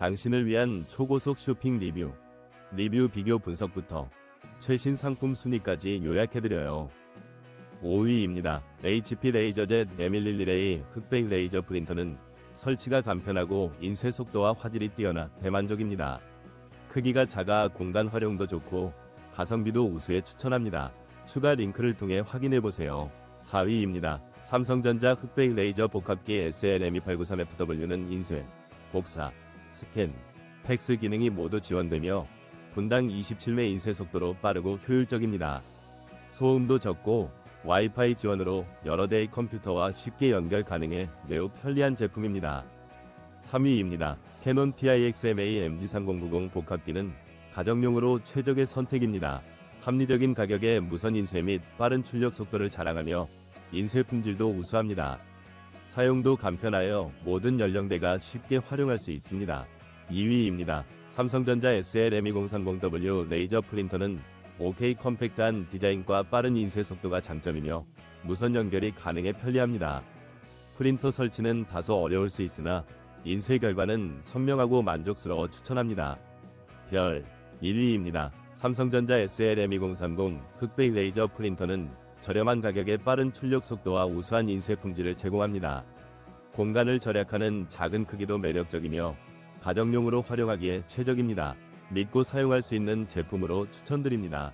당신을 위한 초고속 쇼핑 리뷰, 리뷰 비교 분석부터 최신 상품 순위까지 요약해드려요. 5위입니다. HP 레이저젯 M111A 흑백 레이저 프린터는 설치가 간편하고 인쇄 속도와 화질이 뛰어나 대만족입니다. 크기가 작아 공간 활용도 좋고 가성비도 우수에 추천합니다. 추가 링크를 통해 확인해보세요. 4위입니다. 삼성전자 흑백 레이저 복합기 SLM2893FW는 인쇄, 복사, 스캔, 팩스 기능이 모두 지원되며 분당 27매 인쇄 속도로 빠르고 효율적입니다. 소음도 적고 와이파이 지원으로 여러 대의 컴퓨터와 쉽게 연결 가능해 매우 편리한 제품입니다. 3위입니다. 캐논 PIXMA MG3090 복합기는 가정용으로 최적의 선택입니다. 합리적인 가격에 무선 인쇄 및 빠른 출력 속도를 자랑하며 인쇄 품질도 우수합니다. 사용도 간편하여 모든 연령대가 쉽게 활용할 수 있습니다. 2위입니다. 삼성전자 SL M2030W 레이저 프린터는 OK 컴팩트한 디자인과 빠른 인쇄 속도가 장점이며 무선 연결이 가능해 편리합니다. 프린터 설치는 다소 어려울 수 있으나 인쇄 결과는 선명하고 만족스러워 추천합니다. 별 1위입니다. 삼성전자 SL M2030 흑백 레이저 프린터는 저렴한 가격에 빠른 출력 속도와 우수한 인쇄 품질을 제공합니다. 공간을 절약하는 작은 크기도 매력적이며 가정용으로 활용하기에 최적입니다. 믿고 사용할 수 있는 제품으로 추천드립니다.